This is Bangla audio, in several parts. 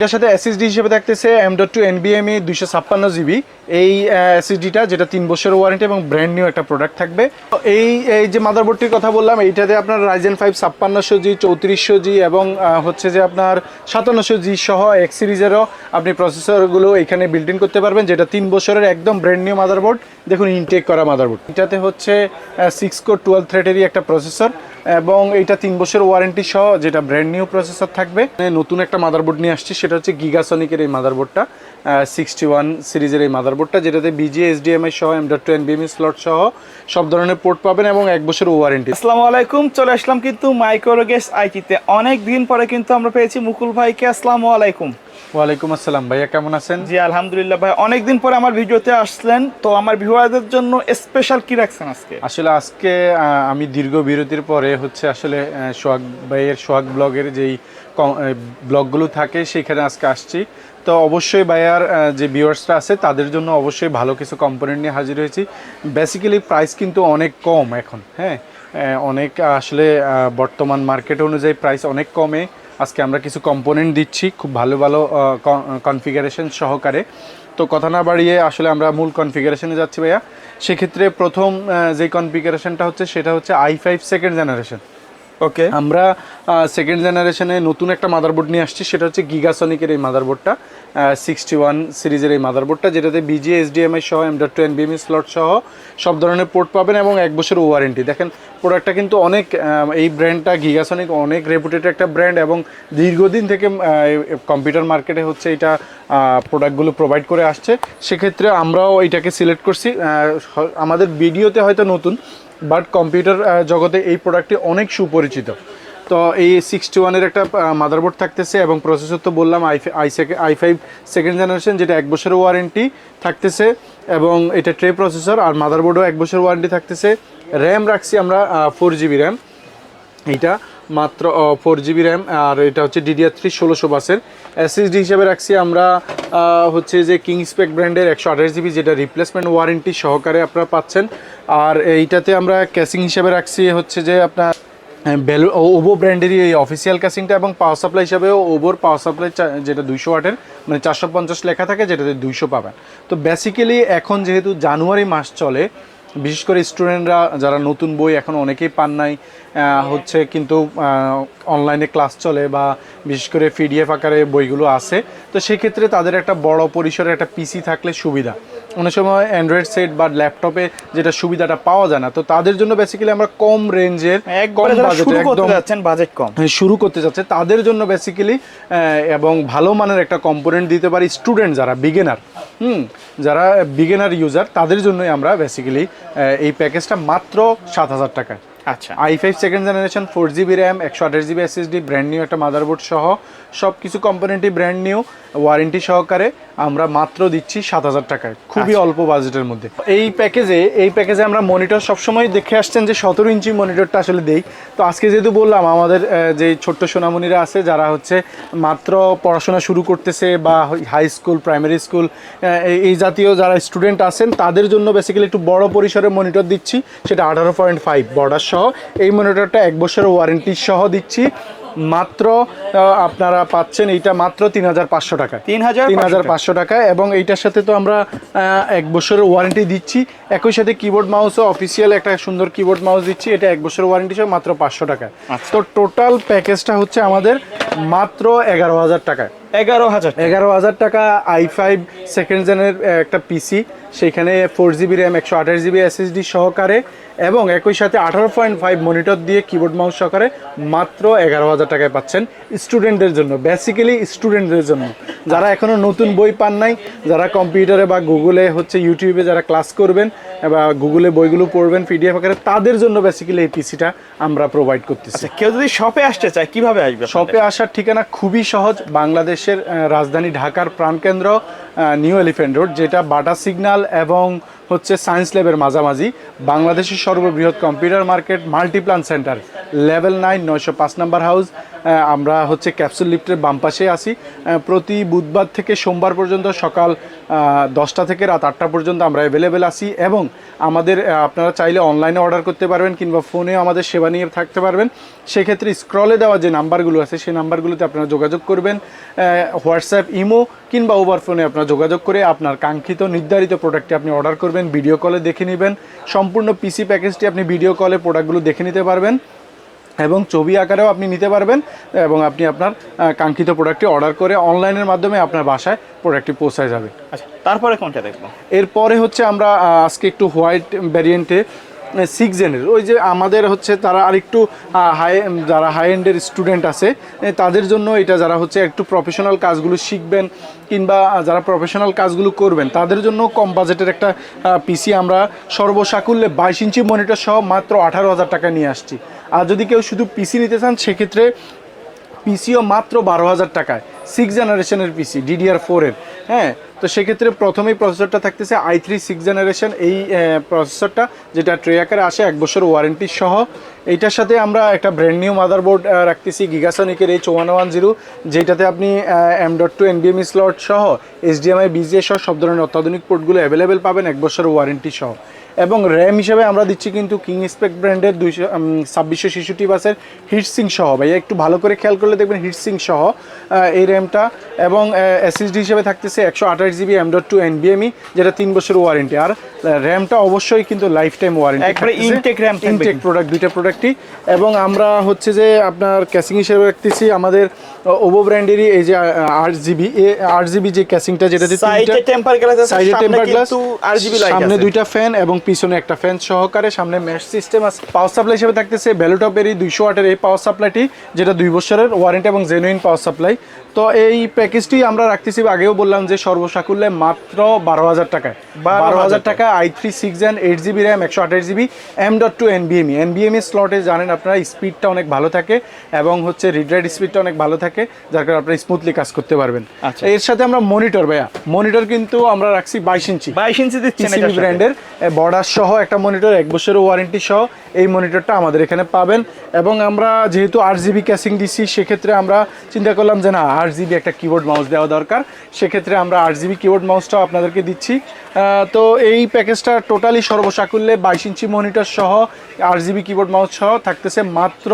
এটার সাথে এসএসডি হিসেবে থাকতেছে এম ডট টু এনবিএমই দুইশো ছাপ্পান্ন জিবি এই এসএসডিটা যেটা তিন বছরের ওয়ারেন্টি এবং ব্র্যান্ড নিউ একটা প্রোডাক্ট থাকবে। এই এই যে মাদারবোর্ডটির কথা বললাম, এইটাতে আপনার রাইজেন ফাইভ ছাপ্পান্নশো জি চৌত্রিশশো জি এবং হচ্ছে যে আপনার সাতান্নশো জি সহ এক্স সিরিজেরও আপনি প্রসেসরগুলো এখানে বিল্ড ইন করতে পারবেন, যেটা তিন বছরের একদম ব্র্যান্ড নিউ মাদারবোর্ড দেখুন ইনটেক করা মাদারবোর্ড এটাতে হচ্ছে সিক্স কোর টুয়েলভ থ্রেডেরই একটা প্রসেসর এবং এটা তিন বছর ওয়ারেন্টি সহ যেটা ব্র্যান্ড নিউ প্রসেসর থাকবে। নতুন একটা মাদারবোর্ড নিয়ে আসছি সেটা হচ্ছে গিগাসনিকের এই মাদারবোর্ডটা সিক্সটি ওয়ান সিরিজের এই মাদারবোর্ডটা যেটাতে বিজি এসডিএমআই সহ এম ডট টু এনবিএমই স্লট সহ সব ধরনের পোর্ট পাবেন এবং এক বছর ওয়ারেন্টি আসসালামু আলাইকুম চলে আসলাম কিন্তু মাইক্রোগেস আইটিতে অনেক দিন পরে কিন্তু আমরা পেয়েছি মুকুল ভাইকে। আসসালামু আলাইকুম। ওয়ালাইকুম আসসালাম। ভাইয়া কেমন আছেন? জি আলহামদুলিল্লাহ ভাই। অনেক দিন পরে আমার ভিডিওতে আসলেন। তো আমার ভিউয়ারদের জন্য স্পেশাল কি রাখছেন আজকে? আসলে আজকে আমি দীর্ঘ বিরতির পরে হচ্ছে আসলে সোহাগ ভাইয়ের সোহাগ ব্লগের যেই ব্লগগুলো থাকে সেখানে আজকে আসছি। তো অবশ্যই ভাইয়ার যে ভিউয়ার্সরা আছে, তাদের জন্য অবশ্যই ভালো কিছু কম্পোনেন্ট নিয়ে হাজির হয়েছি। বেসিক্যালি প্রাইস কিন্তু অনেক কম এখন হ্যাঁ? অনেক আসলে বর্তমান মার্কেট অনুযায়ী প্রাইস অনেক কমে। আজকে আমরা কিছু কম্পোনেন্ট দিচ্ছি খুব ভালো ভালো কনফিগারেশন সহকারে। তো কথা না বাড়িয়ে আসলে আমরা মূল কনফিগারেশনে যাচ্ছি ভাইয়া। সেক্ষেত্রে প্রথম যে কনফিগারেশনটা হচ্ছে, সেটা হচ্ছে I five second generation okay আমরা সেকেন্ড জেনারেশনে নতুন একটা মাদারবোর্ড নিয়ে আসছি, সেটা হচ্ছে গিগাসনিকের এই মাদারবোর্ডটা সিক্সটি ওয়ান সিরিজের এই মাদারবোর্ডটা যেটাতে বিজি এসডিএমআই সহ এম ডট টু এন এনবিএমই স্লট সহ সব ধরনের পোর্ট পাবেন এবং এক বছর ওয়ারেন্টি দেখেন প্রোডাক্টটা কিন্তু অনেক এই ব্র্যান্ডটা গিগাসনিক অনেক রেপুটেড একটা ব্র্যান্ড এবং দীর্ঘদিন থেকে কম্পিউটার মার্কেটে হচ্ছে এটা প্রোডাক্টগুলো প্রোভাইড করে আসছে। সেক্ষেত্রে আমরাও এটাকে সিলেক্ট করছি। আমাদের ভিডিওতে হয়তো নতুন বাট কম্পিউটার জগতে এই প্রোডাক্টটি অনেক সুপরিচিত। তো এই সিক্সটি ওয়ানের একটা মাদারবোর্ড থাকতেছে এবং প্রসেসর তো বললাম I I I five second generation যেটা এক বছরের ওয়ারেন্টি থাকতেছে এবং এটা ট্রে প্রসেসর আর মাদারবোর্ডও এক বছর ওয়ারেন্টি থাকতেছে। র্যাম রাখছি আমরা ফোর জিবি র্যাম এইটা মাত্র ফোর জিবি র্যাম আর এটা হচ্ছে ডিডিআর থ্রি ষোলোশো বাসের। এসএসডি হিসেবে রাখছি আমরা হচ্ছে যে কিং স্পেক ব্র্যান্ডের একশো আঠাশ জিবি যেটা রিপ্লেসমেন্ট ওয়ারেন্টি সহকারে আপনারা পাচ্ছেন। আর এইটাতে আমরা ক্যাসিং হিসেবে রাখছি হচ্ছে যে আপনার বেলো ওভো ব্র্যান্ডেরই এই অফিসিয়াল ক্যাসিংটা এবং পাওয়ার সাপ্লাই হিসাবেও ওভোর পাওয়ার সাপ্লাই যেটা দুইশো ওয়াটের মানে চারশো পঞ্চাশ লেখা থাকে, যেটাতে দুইশো পাবেন। তো বেসিক্যালি এখন যেহেতু জানুয়ারি মাস চলে বিশেষ করে স্টুডেন্টরা যারা নতুন বই এখন অনেকেই পান নাই হচ্ছে কিন্তু অনলাইনে ক্লাস চলে বা বিশেষ করে পিডিএফ আকারে বইগুলো আছে তো সেক্ষেত্রে তাদের একটা বড় পরিসরে একটা পিসি থাকলে সুবিধা। অনেক সময় অ্যান্ড্রয়েড সেট বা ল্যাপটপে যেটা সুবিধাটা পাওয়া যায় না তো তাদের জন্য বেসিক্যালি আমরা কম রেঞ্জের যাচ্ছেন বাজেট কম। হ্যাঁ, শুরু করতে যাচ্ছে তাদের জন্য বেসিক্যালি এবং ভালো মানের একটা কম্পোনেন্ট দিতে পারি স্টুডেন্ট যারা বিগিনার হুম যারা বিগিনার ইউজার তাদের জন্যই আমরা বেসিক্যালি এই প্যাকেজটা মাত্র সাত হাজার টাকায় আচ্ছা। I five second generation four GB RAM একশো আঠাশ জিবি এসএসডি ব্র্যান্ড নিউ একটা মাদারবোর্ড সহ সব কিছু কম্পোনেন্টই ব্র্যান্ড নিউ ওয়ারেন্টি সহকারে আমরা মাত্র দিচ্ছি সাত হাজার টাকায়। খুবই অল্প বাজেটের মধ্যে। এই প্যাকেজে এই প্যাকেজে আমরা মনিটর সবসময় দেখে আসছেন যে সতেরো ইঞ্চি মনিটরটা আসলে দেই। তো আজকে যেহেতু বললাম আমাদের যে ছোট্ট সোনামণিরা আছে যারা হচ্ছে মাত্র পড়াশোনা শুরু করতেছে বা হাই স্কুল প্রাইমারি স্কুল এই জাতীয় যারা স্টুডেন্ট আছেন তাদের জন্য বেসিক্যালি একটু বড় পরিসরের মনিটর দিচ্ছি। সেটা আঠারো পয়েন্ট ফাইভ বর্ডার সহ। এই মনিটরটা এক বছরের ওয়ারেন্টি সহ দিচ্ছি। মাত্র আপনারা পাচ্ছেন এইটা মাত্র তিন হাজার পাঁচশো টাকা। তিন হাজার তিন হাজার পাঁচশো টাকা এবং এইটার সাথে তো আমরা এক বছরের ওয়ারেন্টি দিচ্ছি। একই সাথে কিবোর্ড মাউসও অফিসিয়াল একটা সুন্দর কিবোর্ড মাউস দিচ্ছি। এটা এক বছরের ওয়ারেন্টি সহ মাত্র পাঁচশো টাকা। আচ্ছা। তো টোটাল প্যাকেজটা হচ্ছে আমাদের মাত্র এগারো হাজার টাকায়। এগারো হাজার এগারো হাজার টাকা আই ফাইভ সেকেন্ড জেনের একটা পিসি সেইখানে ফোর জিবি র্যাম একশো আঠাশ জিবি এসএসডি সহকারে এবং একই সাথে আঠারো পয়েন্ট ফাইভ মনিটর দিয়ে কিবোর্ড মাউস সহকারে মাত্র এগারো হাজার টাকায় পাচ্ছেন স্টুডেন্টদের জন্য বেসিক্যালি স্টুডেন্টদের জন্য। যারা এখনও নতুন বই পান নাই যারা কম্পিউটারে বা গুগলে হচ্ছে ইউটিউবে যারা ক্লাস করবেন বা গুগলে বইগুলো পড়বেন পিডিএফ আকারে তাদের জন্য বেসিক্যালি এই পিসিটা আমরা প্রোভাইড করতেছি। আচ্ছা কেউ যদি শপে আসতে চায় কীভাবে আসবে শপে আসার ঠিকানা খুবই সহজ বাংলাদেশের রাজধানী ঢাকার প্রাণকেন্দ্র নিউ এলিফ্যান্ট রোড যেটা বাটা সিগনাল এবং হচ্ছে সায়েন্স ল্যাবের মাঝামাঝি, বাংলাদেশের সর্ববৃহৎ computer market Multiplan centre, level nine, নয়শো পাঁচ নাম্বার হাউস। আমরা হচ্ছে ক্যাপসুল লিফটের বাম পাশে আছি। প্রতি বুধবার থেকে সোমবার পর্যন্ত সকাল দশটা থেকে রাত আটটা পর্যন্ত আমরা অ্যাভেলেবেল আছি এবং আমাদের আপনারা চাইলে অনলাইনে অর্ডার করতে পারবেন কিংবা ফোনে আমাদের সেবা নিয়ে থাকতে পারবেন। সেক্ষেত্রে স্ক্রলে দেওয়া যে নাম্বারগুলো আছে, সেই নাম্বারগুলোতে আপনারা যোগাযোগ করবেন। হোয়াটসঅ্যাপ ইমো কিংবা ওভার ফোনে আপনারা যোগাযোগ করে আপনার কাঙ্ক্ষিত, নির্ধারিত প্রোডাক্টটি আপনি অর্ডার করবেন। ভিডিও কলে দেখে নেবেন। সম্পূর্ণ পিসি প্যাকেজটি আপনি ভিডিও কলে প্রোডাক্টগুলো দেখে নিতে পারবেন এবং ছবি আকারেও আপনি নিতে পারবেন এবং আপনি আপনার কাঙ্ক্ষিত প্রোডাক্টটি অর্ডার করে অনলাইনের মাধ্যমে আপনার বাসায় প্রোডাক্টটি পৌঁছায় যাবে। আচ্ছা তারপরে কোনটা দেখব? এরপরে হচ্ছে আমরা আজকে একটু হোয়াইট ভ্যারিয়েন্টে সিক্স জেনের ওই যে আমাদের হচ্ছে তারা আরেকটু হাই যারা হাই এন্ডের স্টুডেন্ট আছে তাদের জন্য এটা যারা হচ্ছে একটু প্রফেশনাল কাজগুলো শিখবেন কিংবা যারা প্রফেশনাল কাজগুলো করবেন, তাদের জন্য কম বাজেটের একটা পিসি আমরা সর্বসাকুল্যে বাইশ ইঞ্চি মনিটর সহ মাত্র আঠারো হাজার টাকা নিয়ে আসছি। আর যদি কেউ শুধু পিসি নিতে চান, সেক্ষেত্রে পিসিও মাত্র বারো হাজার টাকায়। সিক্স জেনারেশনের পিসি ডিডিআর ফোরের হ্যাঁ তো সেক্ষেত্রে প্রথমেই প্রসেসরটা থাকতেছে আই থ্রি সিক্স জেনারেশন এই প্রসেসরটা যেটা ট্রে আকারে আসে এক বছর ওয়ারেন্টি সহ। এইটার সাথে আমরা একটা ব্র্যান্ড নিউ মাদারবোর্ড রাখতেছি গিগাসনিকের এই চৌয়ান্ন ওয়ান জিরো যেটাতে আপনি এম ডট টু এনবিএমই স্লট সহ এইচডিএমআই বিজিএ সহ সব ধরনের অত্যাধুনিক পোর্টগুলো অ্যাভেলেবেল পাবেন এক বছর ওয়ারেন্টি সহ। এবং র্যাম হিসেবে আমরা দিচ্ছি কিন্তু কিং স্পেক ব্র্যান্ডের দুইশো ছাব্বিশশো শিশুটি বাসের হিটসিং সহ ভাইয়া একটু ভালো করে খেয়াল করলে দেখবেন হিটসিং সহ এই র্যামটা এবং এসএসডি হিসেবে থাকতেছে একশো আঠাশ জিবি এম ডট টু এনবিএমই যেটা তিন বছর ওয়ারেন্টি আর র্যামটা অবশ্যই কিন্তু লাইফ টাইম ওয়ারেন্টি RAM থাকবে ইনটেক প্রোডাক্ট দুইটা প্রোডাক্টই এবং আমরা হচ্ছে যে আপনার ক্যাসিং হিসেবে রাখতেছি আমাদের ওভো ব্র্যান্ডেরই এই যে আট জিবি আট জিবি যে ক্যাসিংটা যেটাতে সাইডে টেম্পার গ্লাস সাইডে সামনে টেম্পার গ্লাস কিন্তু আরজিবি সামনে দুইটা ফ্যান এবং পিছনে একটা ফ্যান সহকারে সামনে মেশ সিস্টেম আছে। পাওয়ার সাপ্লাই হিসেবে থাকতেছে ভ্যালুটপের এই দুইশো ওয়াটের এই পাওয়ার সাপ্লাইটি যেটা দুই বছরের ওয়ারেন্টি এবং জেনুইন পাওয়ার সাপ্লাই তো এই প্যাকেজটি আমরা রাখতেছি আগেও বললাম যে সর্বসাকুল্যে মাত্র বারো হাজার টাকায়। বারো হাজার টাকা I three six and eight GB RAM একশো আঠাশ জিবি এম ডট টু এনবিএমই এনবিএমই স্লটে জানেন আপনারা স্পিডটা অনেক ভালো থাকে এবং হচ্ছে রিড রাইট স্পিডটা অনেক ভালো থাকে যার কারণে আপনারা স্মুথলি কাজ করতে পারবেন। আচ্ছা। এর সাথে আমরা মনিটর ভাইয়া মনিটর কিন্তু আমরা রাখছি বাইশ ইঞ্চি। বাইশ ইঞ্চি সাথে। ব্র্যান্ডের বর্ডার সহ একটা মনিটর এক বছরের ওয়ারেন্টি সহ এই মনিটরটা আমাদের এখানে পাবেন। এবং আমরা যেহেতু আট জিবি ক্যাসিং দিচ্ছি সেক্ষেত্রে আমরা চিন্তা করলাম যে না আট জিবি একটা কিবোর্ড মাউস দেওয়া দরকার। সেক্ষেত্রে আমরা আট জিবি কিবোর্ড মাউসটাও আপনাদেরকে দিচ্ছি। তো এই প্যাকেজটা টোটালি সর্বসাকুল্যে বাইশ ইঞ্চি মনিটর সহ আট জিবি কিবোর্ড মাউস সহ থাকতেছে মাত্র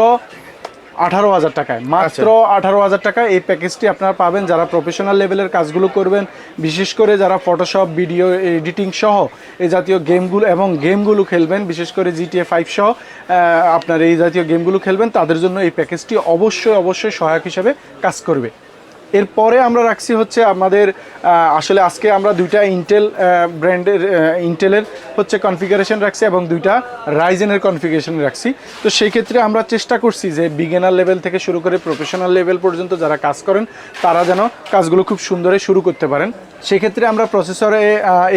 আঠারো হাজার টাকায়। মাত্র আঠারো হাজার টাকায় এই প্যাকেজটি আপনারা পাবেন। যারা প্রফেশনাল লেভেলের কাজগুলো করবেন বিশেষ করে যারা ফটোশপ ভিডিও এডিটিং সহ এই জাতীয় গেমগুলো এবং গেমগুলো খেলবেন বিশেষ করে জিটিএ ফাইভ সহ আপনার এই জাতীয় গেমগুলো খেলবেন তাদের জন্য এই প্যাকেজটি অবশ্যই অবশ্যই সহায়ক হিসেবে কাজ করবে। এরপরে আমরা রাখছি হচ্ছে আমাদের আসলে আজকে আমরা দুইটা ইন্টেল ব্র্যান্ডের ইন্টেলের হচ্ছে কনফিগারেশন রাখছি এবং দুইটা রাইজেনের কনফিগারেশন রাখছি। তো সেই ক্ষেত্রে আমরা চেষ্টা করছি যে বিগিনার লেভেল থেকে শুরু করে প্রফেশনাল লেভেল পর্যন্ত যারা কাজ করেন তারা যেন কাজগুলো খুব সুন্দরে শুরু করতে পারেন। সেক্ষেত্রে আমরা প্রসেসরে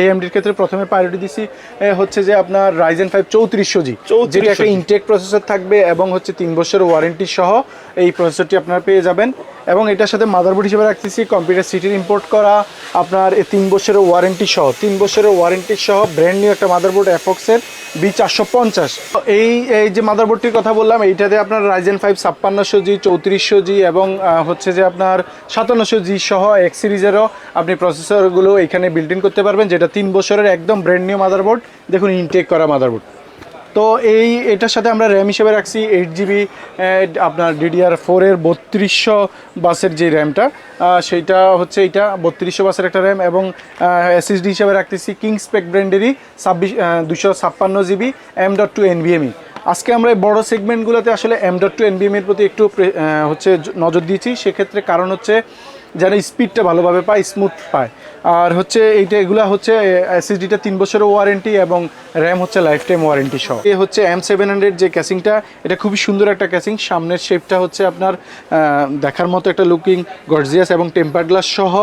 এএমডির ক্ষেত্রে প্রথমে প্রায়োরিটি দিছি হচ্ছে যে আপনার রাইজেন ফাইভ চৌত্রিশশো জি 3400 যেটা একটা ইনটেক প্রসেসর থাকবে এবং হচ্ছে তিন বছরের ওয়ারেন্টি সহ এই প্রসেসরটি আপনারা পেয়ে যাবেন। এবং এটার সাথে মাদারবোর্ড হিসেবে রাখতেছি কম্পিউটার সিটির ইম্পোর্ট করা, আপনার তিন বছরের ওয়ারেন্টি সহ, তিন বছরের ওয়ারেন্টি সহ ব্র্যান্ড নিউ একটা মাদারবোর্ড অ্যাফক্সের বি চারশো পঞ্চাশ। এই এই যে মাদারবোর্ডটির কথা বললাম, এইটাতে আপনার রাইজেন ফাইভ ছাপ্পান্নশো জি, চৌত্রিশশো জি এবং হচ্ছে যে আপনার সাতান্নশো জি সহ এক্স সিরিজেরও আপনি প্রসেসরগুলো এখানে বিল্ড ইন করতে পারবেন, যেটা তিন বছরের একদম ব্র্যান্ড নিউ মাদারবোর্ড দেখুন ইনটেক করা মাদারবোর্ড তো এই, এটার সাথে আমরা র্যাম হিসেবে রাখছি এইট জিবি আপনার ডিডিআর ফোরের বত্রিশশো বাসের যে র্যামটা সেইটা হচ্ছে এইটা, বত্রিশশো বাসের একটা র্যাম এবং এসএসডি হিসেবে রাখতেছি কিং স্পেক ব্র্যান্ডেরই ছাব্বিশ দুশো ছাপ্পান্ন GB M dot two NVMe আজকে আমরা এই বড় সেগমেন্টগুলোতে আসলে এম ডট টু এনবিএমের প্রতি একটু হচ্ছে নজর দিয়েছি, সেক্ষেত্রে কারণ হচ্ছে যেন স্পিডটা ভালোভাবে পায় স্মুথ পায়। আর হচ্ছে এইটা এগুলা হচ্ছে এসএসডিটা তিন বছরের ওয়ারেন্টি এবং র্যাম হচ্ছে লাইফ টাইম ওয়ারেন্টি সহ। এ হচ্ছে এম সেভেন হান্ড্রেড যে ক্যাসিংটা এটা খুবই সুন্দর একটা ক্যাসিং সামনের শেপটা হচ্ছে আপনার দেখার মতো একটা লুকিং গর্জিয়াস এবং টেম্পার গ্লাস সহ।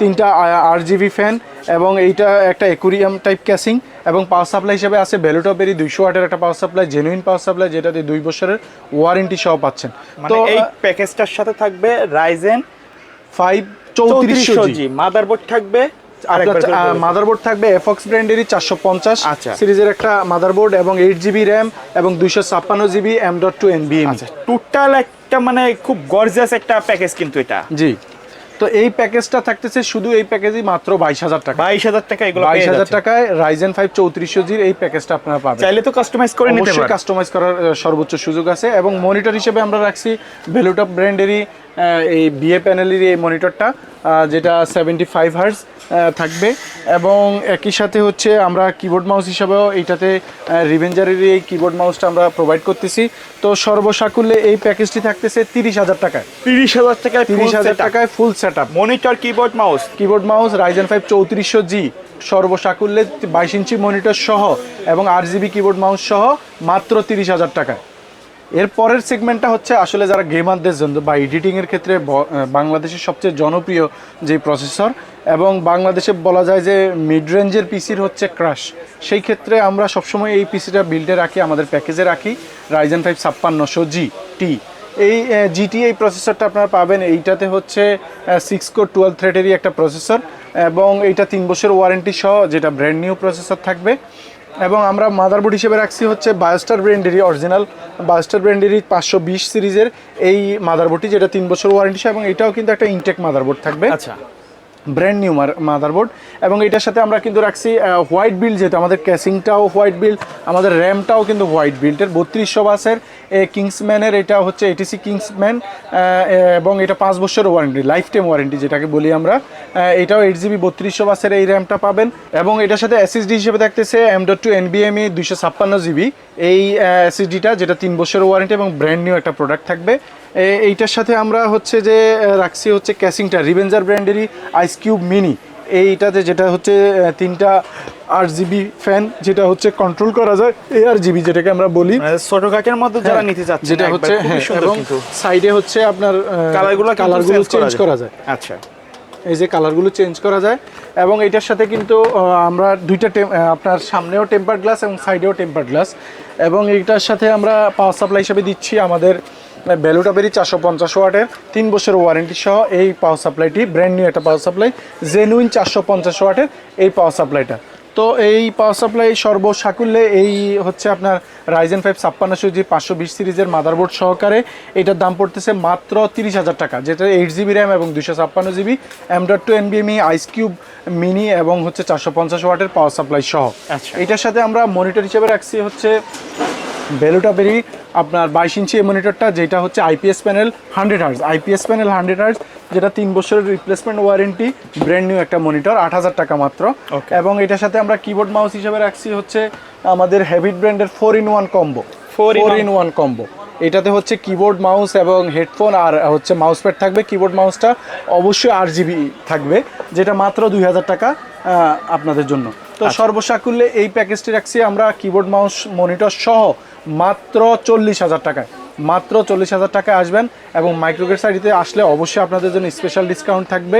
তিনটা আর জিবি ফ্যান এবং এইটা একটা একুরিয়াম টাইপ ক্যাসিং এবং পাওয়ার সাপ্লাই হিসেবে আছে ভ্যালুটপেরই দুইশো ওয়াটের একটা power supply genuine power supply যেটাতে দুই বছরের ওয়ারেন্টি সহ পাচ্ছেন। মানে তো এই প্যাকেজটার সাথে থাকবে রাইজেন ফাইভ চৌত্রিশশো জি। মাদারবোর্ড থাকবে দিন। মাদারবোর্ড থাকবে এফক্স ব্র্যান্ডেরই চারশো পঞ্চাশ আচ্ছা। সিরিজের একটা মাদারবোর্ড এবং এইট জিবি র্যাম এবং দুইশো ছাপ্পান্ন জিবি এম ডট টু আচ্ছা টোটাল একটা মানে খুব গর্জিয়াস একটা প্যাকেজ কিন্তু এটা। জি। তো এই প্যাকেজটা থাকতেছে শুধু এই প্যাকেজই মাত্র বাইশ হাজার টাকা। বাইশ হাজার টাকা এগুলো বাইশ হাজার। টাকায় রাইজেন ফাইভ চৌত্রিশশো জির এই প্যাকেজটা আপনারা পাবেন। চাইলে তো কাস্টমাইজ করে নিতে পারেন। কাস্টমাইজ করার সর্বোচ্চ সুযোগ আছে এবং মনিটর হিসেবে আমরা রাখছি ভ্যালুটপ ব্র্যান্ডেরই এই বিএ প্যানেলের এই মনিটরটা যেটা সেভেন্টি ফাইভ হার্স থাকবে। এবং একই সাথে হচ্ছে আমরা কিবোর্ড মাউস হিসাবেও এইটাতে রিভেঞ্জারেরই এই কিবোর্ড মাউসটা আমরা প্রোভাইড করতেছি। তো সর্বসাকুল্যে এই প্যাকেজটি থাকতেছে তিরিশ হাজার টাকায়। তিরিশ হাজার টাকায় তিরিশ হাজার টাকায় full set up monitor keyboard mouse keyboard mouse Ryzen five চৌত্রিশশো জি। সর্বসাকুল্যে বাইশ ইঞ্চি মনিটর সহ এবং আট জিবি কিবোর্ড মাউস সহ মাত্র তিরিশ হাজার টাকায়। এর পরের সেগমেন্টটা হচ্ছে আসলে যারা গেমারদের জন্য বা এডিটিংয়ের ক্ষেত্রে বাংলাদেশের সবচেয়ে জনপ্রিয় যে প্রসেসর এবং বাংলাদেশে বলা যায় যে মিড রেঞ্জের পিসির হচ্ছে ক্রাশ সেই ক্ষেত্রে আমরা সবসময় এই পিসিটা বিল্ডে রাখি, আমাদের প্যাকেজে রাখি রাইজেন ফাইভ ছাপ্পান্নশো জি টি এই জিটি এই প্রসেসরটা আপনারা পাবেন, এইটাতে হচ্ছে সিক্স কোর টুয়েলভ থ্রেডেরই একটা প্রসেসর এবং এইটা তিন বছর ওয়ারেন্টি সহ, যেটা ব্র্যান্ড নিউ প্রসেসর থাকবে। এবং আমরা মাদারবোর্ড হিসেবে রাখছি হচ্ছে বায়োস্টার ব্র্যান্ডেরই অরিজিনাল বায়োস্টার ব্র্যান্ডেরই পাঁচশো বিশ সিরিজের এই মাদারবোর্ডটি যেটা তিন বছর ওয়ারেন্টি এবং এটাও কিন্তু একটা ইনটেক মাদারবোর্ড থাকবে। আচ্ছা। ব্র্যান্ড নিউ মাদারবোর্ড এবং এটার সাথে আমরা কিন্তু রাখছি হোয়াইট বিল্ড যেহেতু, আমাদের ক্যাসিংটাও হোয়াইট বিল্ড আমাদের র্যামটাও কিন্তু হোয়াইট বিল্ডের বত্রিশশো বাসের কিংসম্যানের এটা হচ্ছে এটিসি কিংসম্যান এবং এটা পাঁচ বছরের ওয়ারেন্টি লাইফ টাইম ওয়ারেন্টি যেটাকে বলি আমরা। এটাও এইট জিবি বত্রিশশো বাসের এই র্যামটা পাবেন। এবং এটার সাথে এসএসডি হিসেবে থাকতেছে এম ডট টু এনবিএমই দুইশো ছাপ্পান্ন জিবি এই এসএসডিটা যেটা তিন বছরের ওয়ারেন্টি এবং ব্র্যান্ড নিউ একটা প্রোডাক্ট থাকবে। এইটার সাথে আমরা হচ্ছে যে রাখছি হচ্ছে ক্যাসিংটা রিভেঞ্জার ব্র্যান্ডেরই আইস কিউব মিনি এইটাতে যেটা হচ্ছে তিনটা আট জিবি ফ্যান যেটা হচ্ছে কন্ট্রোল করা যায় এ আর জিবি যেটাকে আমরা বলি। মানে ছোট কাকের মধ্যে যারা হ্যাঁ, নিতে চাচ্ছে যেটা হচ্ছে হ্যাঁ, এবং সাইডে হচ্ছে আপনার কালারগুলো কালারগুলো চেঞ্জ করা যায়। আচ্ছা। এই যে কালারগুলো চেঞ্জ করা যায় এবং এটার সাথে কিন্তু আমরা দুইটা আপনার সামনেও টেম্পার গ্লাস এবং সাইডেও টেম্পার গ্লাস এবং এইটার সাথে আমরা পাওয়ার সাপ্লাই হিসাবে দিচ্ছি আমাদের বেলুটাবেরি চারশো পঞ্চাশ ওয়াটের। তিন বছর ওয়ারেন্টি সহ এই পাওয়ার সাপ্লাইটি ব্র্যান্ড নিউ একটা পাওয়ার সাপ্লাই জেনুইন চারশো পঞ্চাশ ওয়াটের এই পাওয়ার সাপ্লাইটা তো এই পাওয়ার সাপ্লাই সর্বসাকুল্যে এই হচ্ছে আপনার রাইজেন ফাইভ ছাপ্পান্নশো জি পাঁচশো বিশ সিরিজের মাদারবোর্ড সহকারে। এটার দাম পড়তেছে মাত্র তিরিশ হাজার টাকা যেটা এইট জিবি র্যাম এবং দুশো ছাপ্পান্ন জিবি এম ডট টু এনবিএমই আইস কিউব মিনি এবং হচ্ছে চারশো পঞ্চাশ ওয়াটের পাওয়ার সাপ্লাই সহ। আচ্ছা। এটার সাথে আমরা মনিটর হিসেবে রাখছি হচ্ছে ভ্যালুটাবেরি আপনার বাইশ ইঞ্চি এই মনিটরটা যেটা হচ্ছে IPS panel hundred hertz IPS panel hundred hertz যেটা তিন বছরের রিপ্লেসমেন্ট ওয়ারেন্টি ব্র্যান্ড নিউ একটা মনিটর আট হাজার টাকা মাত্র। এবং এটার সাথে আমরা কিবোর্ড মাউস হিসেবে রাখছি হচ্ছে আমাদের হ্যাবিট ব্র্যান্ডের four in one combo four in one combo এটাতে হচ্ছে কিবোর্ড মাউস এবং হেডফোন আর হচ্ছে মাউস প্যাড থাকবে। কিবোর্ড মাউসটা অবশ্যই আট জিবি থাকবে যেটা মাত্র দুই হাজার টাকা আপনাদের জন্য। তো সর্বসাকুল্যে এই প্যাকেজটি রাখছি আমরা কিবোর্ড মাউস মনিটর সহ। মাত্র চল্লিশ হাজার টাকায়। মাত্র চল্লিশ হাজার টাকায় আসবেন এবং মাইক্রোগেট সাইডিতে আসলে অবশ্যই আপনাদের জন্য স্পেশাল ডিসকাউন্ট থাকবে।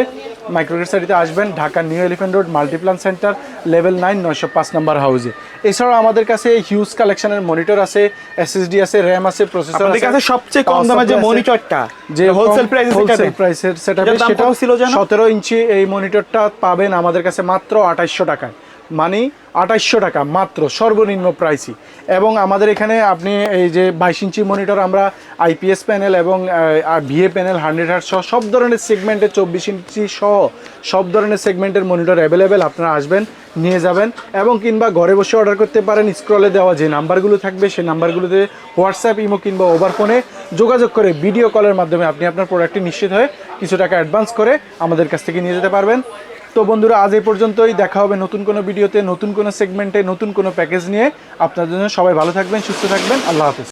মাইক্রোগেট সাইডিতে আসবেন Dhaka New Elephant Road Multiplan centre level nine নয়শো পাঁচ নাম্বার হাউসে এছাড়াও আমাদের কাছে হিউজ কালেকশনের মনিটর আছে এসএসডি আছে র্যাম আছে প্রসেসর আছে। কাছে সবচেয়ে কম দামে যে মনিটরটা যে হোলসেল প্রাইসে হোলসেল প্রাইসের সেটা সেটাও ছিল যেন? সতেরো ইঞ্চি এই মনিটরটা পাবেন আমাদের কাছে মাত্র আঠাইশশো টাকায়। মানে আঠাইশশো টাকা, মাত্র সর্বনিম্ন প্রাইসই এবং আমাদের এখানে আপনি এই যে বাইশ ইঞ্চি মনিটর আমরা আইপিএস প্যানেল এবং ভিএ প্যানেল হান্ড্রেড হার্ট সহ সব ধরনের সেগমেন্টের চব্বিশ ইঞ্চি সহ সব ধরনের সেগমেন্টের মনিটর অ্যাভেলেবেল আপনারা আসবেন, নিয়ে যাবেন এবং কিংবা ঘরে বসে অর্ডার করতে পারেন স্ক্রলে দেওয়া যে নাম্বারগুলো থাকবে, সেই নাম্বারগুলোতে হোয়াটসঅ্যাপ ইমো কিংবা ওভার ফোনে যোগাযোগ করে ভিডিও কলের মাধ্যমে আপনি আপনার প্রোডাক্টটি নিশ্চিত হয়ে কিছু টাকা অ্যাডভান্স করে আমাদের কাছ থেকে নিয়ে যেতে পারবেন। তো বন্ধুরা, আজ এই পর্যন্তই। দেখা হবে নতুন কোনো ভিডিওতে, নতুন কোনো সেগমেন্টে, নতুন কোনো প্যাকেজ নিয়ে। আপনাদের জন্য সবাই ভালো থাকবেন, সুস্থ থাকবেন। আল্লাহ হাফিজ।